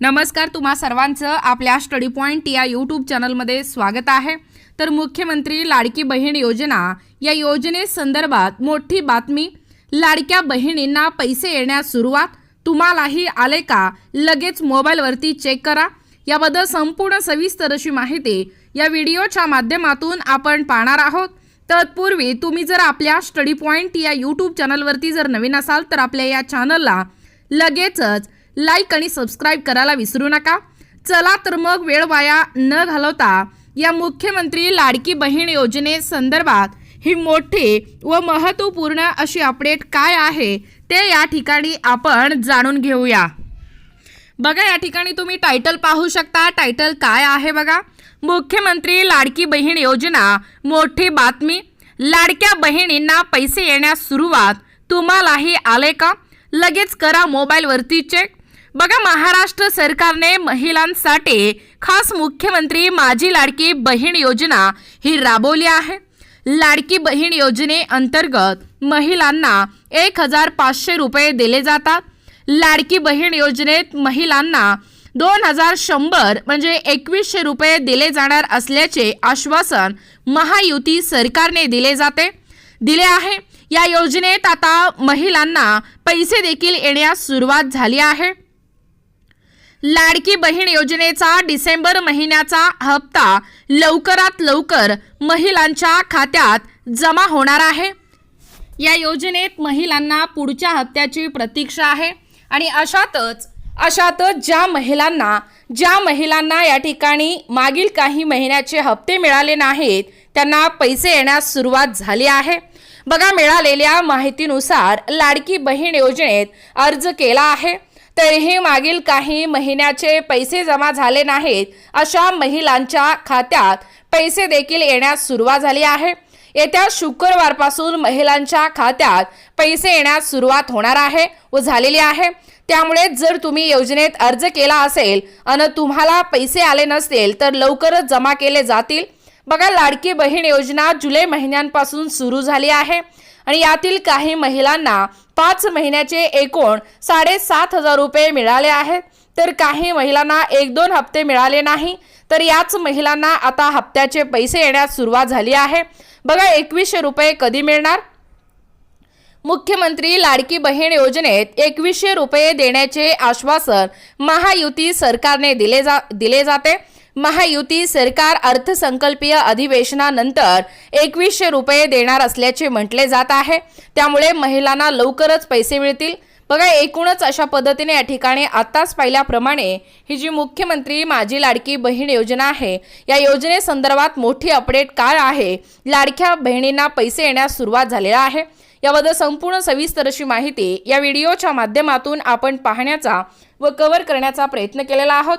नमस्कार तुम्हा सर्वांचं आपल्या स्टडी पॉईंट या यूट्यूब चॅनलमध्ये स्वागत आहे. तर मुख्यमंत्री लाडकी बहीण योजना या योजनेसंदर्भात मोठी बातमी. लाडक्या बहिणींना पैसे येण्यास सुरुवात. तुम्हालाही आले का? लगेच मोबाईलवरती चेक करा. याबद्दल संपूर्ण सविस्तर अशी माहिती या व्हिडिओच्या माध्यमातून आपण पाहणार आहोत. तत्पूर्वी तुम्ही जर आपल्या स्टडी पॉईंट या यूट्यूब चॅनलवरती जर नवीन असाल तर आपल्या या चॅनलला लगेचच लाईक आणि सबस्क्राईब करायला विसरू नका. चला तर मग वेळ वाया न घालवता या मुख्यमंत्री लाडकी बहीण योजनेसंदर्भात ही मोठी व महत्त्वपूर्ण अशी अपडेट काय आहे ते या ठिकाणी आपण जाणून घेऊया. बघा या ठिकाणी तुम्ही टायटल पाहू शकता. टायटल काय आहे बघा? मुख्यमंत्री लाडकी बहीण योजना मोठी बातमी. लाडक्या बहिणींना पैसे येण्यास सुरुवात. तुम्हालाही आले का? लगेच करा मोबाईलवरती चेक बघा महाराष्ट्र सरकारने महिलांसाठी खास मुख्यमंत्री माझी लाडकी बहीण योजना ही राबवली आहे. लाडकी बहीण योजनेअंतर्गत महिलांना एक हजार पाचशे रुपये दिले जातात. लाडकी बहीण योजनेत महिलांना दोन हजार शंभर म्हणजे एकवीसशे रुपये दिले जाणार असल्याचे आश्वासन महायुती सरकारने दिले जाते. दिले आहे. या योजनेत आता महिलांना पैसे देखील येण्यास सुरुवात झाली आहे. लाडकी बहीण योजनेचा डिसेंबर महिन्याचा हप्ता लवकरात लवकर महिलांच्या खात्यात जमा होणार आहे. या योजनेत महिलांना पुढच्या हप्त्याची प्रतीक्षा आहे आणि अशातच अशातच ज्या महिलांना ज्या महिलांना या ठिकाणी मागील काही महिन्याचे हप्ते मिळाले नाहीत त्यांना पैसे येण्यास सुरुवात झाली आहे. बघा मिळालेल्या माहितीनुसार लाडकी बहीण योजनेत अर्ज केला आहे. तरीही मागील काही महिन्याचे पैसे जमा झाले नाहीत अशा महिलांच्या खात्यात पैसे देखील येण्यास सुरुवात झाली आहे. येत्या शुक्रवारपासून महिलांच्या खात्यात पैसे येण्यास सुरुवात होणार आहे व झालेली आहे. त्यामुळे जर तुम्ही योजनेत अर्ज केला असेल आणि तुम्हाला पैसे आले नसतील तर लवकरच जमा केले जातील. बघा लाडकी बहीण योजना जुलै महिन्यांपासून सुरू झाली आहे. आणि यातील काही महिलांना पाच महिन्याचे एकूण साडेसात हजार रुपये मिळाले आहेत. तर काही महिलांना एक दोन हप्ते मिळाले नाही. तर याच महिलांना आता हप्त्याचे पैसे येण्यास सुरुवात झाली आहे. बघा एकवीसशे रुपये कधी मिळणार? मुख्यमंत्री लाडकी बहीण योजनेत एकवीसशे रुपये देण्याचे आश्वासन महायुती सरकारने दिले जा दिले जाते. महायुती सरकार अर्थसंकल्पीय अधिवेशनानंतर एकवीसशे रुपये देणार असल्याचे म्हटले जात आहे. त्यामुळे महिलांना लवकरच पैसे मिळतील. बघा एकूणच अशा पद्धतीने या ठिकाणी आत्ताच पाहिल्याप्रमाणे ही जी मुख्यमंत्री माझी लाडकी बहीण योजना आहे या योजनेसंदर्भात मोठी अपडेट काय आहे. लाडक्या बहिणींना पैसे येण्यास सुरुवात झालेला आहे. याबद्दल संपूर्ण सविस्तर अशी माहिती या व्हिडिओच्या माध्यमातून आपण पाहण्याचा व कव्हर करण्याचा प्रयत्न केलेला आहोत.